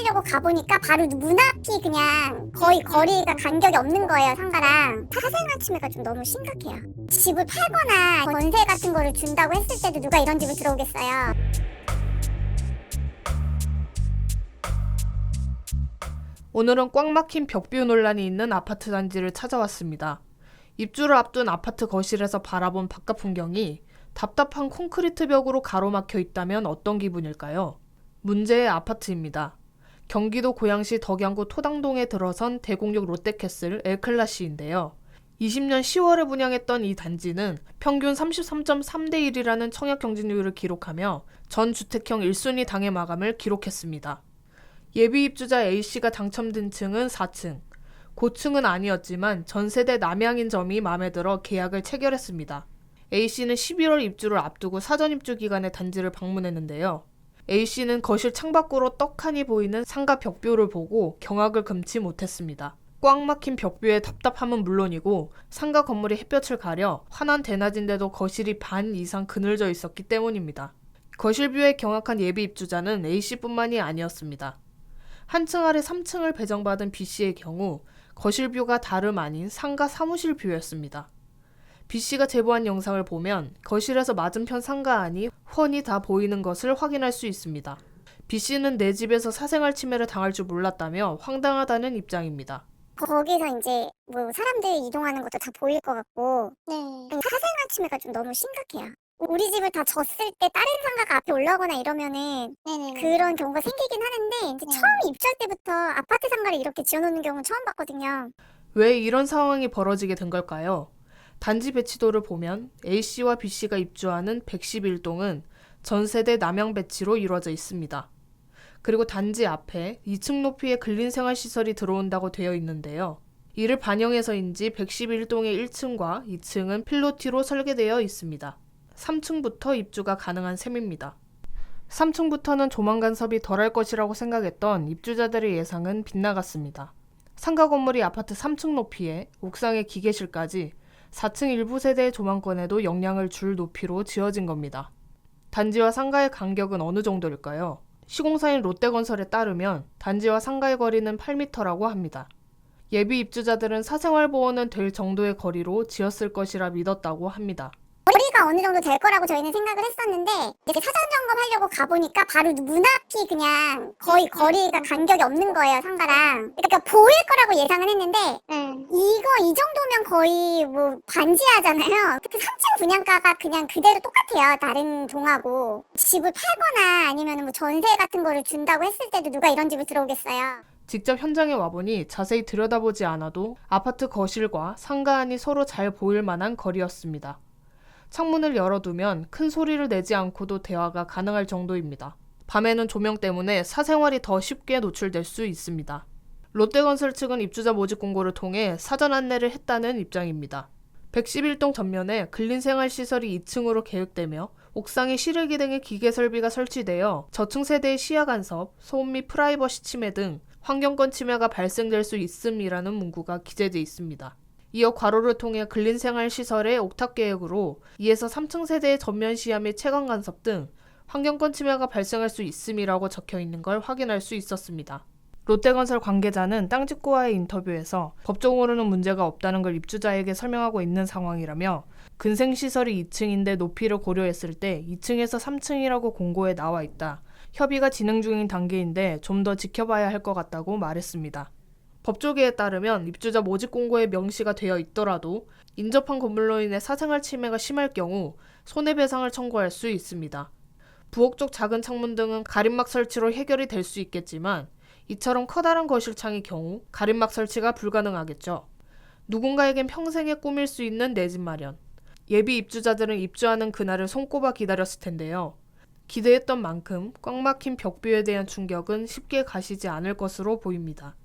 하려고 가보니까 바로 문 앞이 그냥 거의 거리가 간격이 없는 거예요 상가랑 사생활 침해가 좀 너무 심각해요 집을 팔거나 전세 같은 거를 준다고 했을 때도 누가 이런 집을 들어오겠어요 오늘은 꽉 막힌 벽뷰 논란이 있는 아파트 단지를 찾아왔습니다. 입주를 앞둔 아파트 거실에서 바라본 바깥 풍경이 답답한 콘크리트 벽으로 가로막혀 있다면 어떤 기분일까요? 문제의 아파트입니다. 경기도 고양시 덕양구 토당동에 들어선 대공역 롯데캐슬 엘클라시인데요. 20년 10월에 분양했던 이 단지는 평균 33.3대 1이라는 청약 경쟁률을 기록하며 전 주택형 1순위 당해 마감을 기록했습니다. 예비 입주자 A씨가 당첨된 층은 4층. 고층은 아니었지만 전세대 남양인 점이 마음에 들어 계약을 체결했습니다. A씨는 11월 입주를 앞두고 사전 입주 기간에 단지를 방문했는데요. A씨는 거실 창밖으로 떡하니 보이는 상가 벽뷰를 보고 경악을 금치 못했습니다. 꽉 막힌 벽뷰의 답답함은 물론이고 상가 건물이 햇볕을 가려 환한 대낮인데도 거실이 반 이상 그늘져 있었기 때문입니다. 거실 뷰에 경악한 예비 입주자는 A씨뿐만이 아니었습니다. 한층 아래 3층을 배정받은 B씨의 경우 거실 뷰가 다름 아닌 상가 사무실 뷰였습니다. B씨가 제보한 영상을 보면 거실에서 맞은편 상가 안이 훤히 다 보이는 것을 확인할 수 있습니다. B씨는 내 집에서 사생활 침해를 당할 줄 몰랐다며 황당하다는 입장입니다. 거기서 이제 뭐 사람들이 이동하는 것도 다 보일 것 같고 사생활 침해가 좀 너무 심각해요 우리 집을 다 졌을 때 다른 상가가 앞에 올라오거나 이러면은 그런 경우가 생기긴 하는데 이제 네. 처음 입주할 때부터 아파트 상가를 이렇게 지어놓는 경우는 처음 봤거든요 왜 이런 상황이 벌어지게 된 걸까요? 단지 배치도를 보면 A씨와 B씨가 입주하는 111동은 전세대 남양 배치로 이루어져 있습니다. 그리고 단지 앞에 2층 높이의 근린생활시설이 들어온다고 되어 있는데요. 이를 반영해서인지 111동의 1층과 2층은 필로티로 설계되어 있습니다. 3층부터 입주가 가능한 셈입니다. 3층부터는 조만간 섭이 덜할 것이라고 생각했던 입주자들의 예상은 빗나갔습니다. 상가 건물이 아파트 3층 높이에 옥상에 기계실까지 4층 일부 세대의 조망권에도 영향을 줄 높이로 지어진 겁니다. 단지와 상가의 간격은 어느 정도일까요? 시공사인 롯데건설에 따르면 단지와 상가의 거리는 8m라고 합니다. 예비 입주자들은 사생활 보호는 될 정도의 거리로 지었을 것이라 믿었다고 합니다. 거리가 어느 정도 될 거라고 저희는 생각을 했었는데 이제 사전 점검하려고 가보니까 바로 문 앞이 그냥 거의 거리가 간격이 없는 거예요 상가랑. 그러니까 보일 거라고 예상은 했는데 이거 이 정도면 거의 뭐 반지하잖아요. 특히 3층 분양가가 그냥 그대로 똑같아요 다른 동하고. 집을 팔거나 아니면 뭐 전세 같은 거를 준다고 했을 때도 누가 이런 집을 들어오겠어요? 직접 현장에 와보니 자세히 들여다보지 않아도 아파트 거실과 상가 안이 서로 잘 보일 만한 거리였습니다. 창문을 열어두면 큰 소리를 내지 않고도 대화가 가능할 정도입니다. 밤에는 조명 때문에 사생활이 더 쉽게 노출될 수 있습니다. 롯데건설 측은 입주자 모집 공고를 통해 사전 안내를 했다는 입장입니다. 111동 전면에 근린생활시설이 2층으로 계획되며 옥상에 실외기 등의 기계 설비가 설치되어 저층 세대의 시야 간섭, 소음 및 프라이버시 침해 등 환경권 침해가 발생될 수 있음이라는 문구가 기재돼 있습니다. 이어 괄호를 통해 근린생활시설의 옥탑 계획으로 2에서 3층 세대의 전면 시야 및 채광 간섭 등 환경권 침해가 발생할 수 있음이라고 적혀 있는 걸 확인할 수 있었습니다. 롯데건설 관계자는 땅집구와의 인터뷰에서 법적으로는 문제가 없다는 걸 입주자에게 설명하고 있는 상황이라며 근생시설이 2층인데 높이를 고려했을 때 2층에서 3층이라고 공고에 나와 있다. 협의가 진행 중인 단계인데 좀 더 지켜봐야 할 것 같다고 말했습니다. 법조계에 따르면 입주자 모집 공고에 명시가 되어 있더라도 인접한 건물로 인해 사생활 침해가 심할 경우 손해배상을 청구할 수 있습니다. 부엌 쪽 작은 창문 등은 가림막 설치로 해결이 될 수 있겠지만 이처럼 커다란 거실창의 경우 가림막 설치가 불가능하겠죠. 누군가에겐 평생에 꾸밀 수 있는 내 집 마련. 예비 입주자들은 입주하는 그날을 손꼽아 기다렸을 텐데요. 기대했던 만큼 꽉 막힌 벽뷰에 대한 충격은 쉽게 가시지 않을 것으로 보입니다.